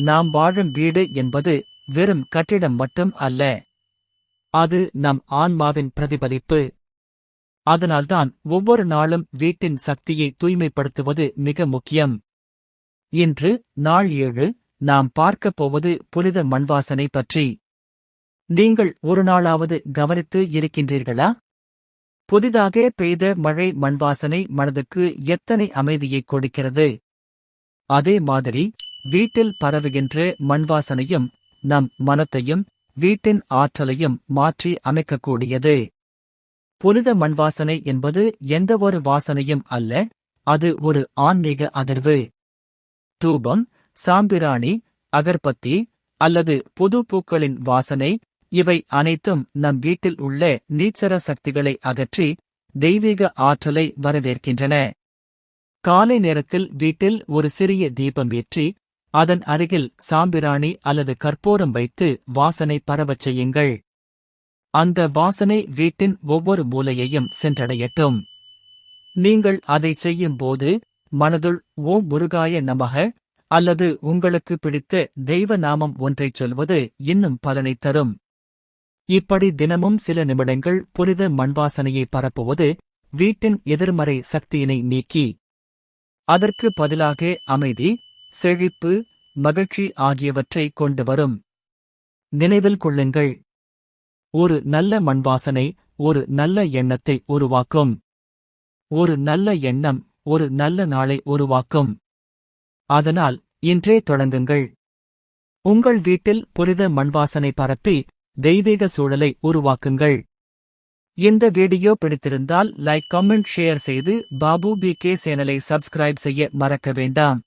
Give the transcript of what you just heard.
நாம் வாழும் வீடு என்பது வெறும் கட்டிடம் மட்டும் அல்ல. அது நம் ஆன்மாவின் பிரதிபலிப்பு. அதனால்தான் ஒவ்வொரு நாளும் வீட்டின் சக்தியை தூய்மைப்படுத்துவது மிக முக்கியம். இன்று நாள் ஏழு நாம் பார்க்கப் போவது புனித மண்வாசனை பற்றி. நீங்கள் ஒரு நாளாவது கவனித்து இருக்கின்றீர்களா? புதிதாக பெய்த மழை மண்வாசனை மனதுக்கு எத்தனை அமைதியை கொடுக்கிறது? அதே மாதிரி வீட்டில் பரவுகின்ற மண்வாசனையும் நம் மனத்தையும் வீட்டின் ஆற்றலையும் மாற்றி அமைக்கக்கூடியது. புனித மண்வாசனை என்பது எந்தவொரு வாசனையும் அல்ல அது ஒரு ஆன்மீக அதிர்வு. தூபம் சாம்பிராணி அகர்பத்தி அல்லது புது பூக்களின் வாசனை இவை அனைத்தும் நம் வீட்டில் உள்ள நீச்சர சக்திகளை அகற்றி தெய்வீக ஆற்றலை வரவேற்கின்றன. காலை நேரத்தில் வீட்டில் ஒரு சிறிய தீபம் ஏற்றி அதன் அருகில் சாம்பிராணி அல்லது கற்பூரம் வைத்து வாசனை பரவச் செய்யுங்கள். அந்த வாசனை வீட்டின் ஒவ்வொரு மூலையையும் சென்றடையட்டும். நீங்கள் அதை செய்யும் போது மனதுள் ஓம் முருகாய நமக! அல்லது உங்களுக்கு பிடித்த தெய்வ நாமம் ஒன்றைச் சொல்வது இன்னும் பலனை தரும். இப்படி தினமும் சில நிமிடங்கள் புனித மண்வாசனையை பரப்புவது வீட்டின் எதிர்மறை சக்தியினை நீக்கி அதற்கு பதிலாக அமைதி செழிப்பு மகிழ்ச்சி ஆகியவற்றை கொண்டு வரும் நினைவில் கொள்ளுங்கள். ஒரு நல்ல மண்வாசனை ஒரு நல்ல எண்ணத்தை உருவாக்கும். ஒரு நல்ல எண்ணம் ஒரு நல்ல நாளை உருவாக்கும். அதனால் இன்றே தொடங்குங்கள். உங்கள் வீட்டில் புரித மண்வாசனை பரப்பி தெய்வீக சூழலை உருவாக்குங்கள். இந்த வீடியோ பிடித்திருந்தால் லைக் கமெண்ட் ஷேர் செய்து பாபு பி கே சேனலை சப்ஸ்கிரைப் செய்ய மறக்க வேண்டாம்.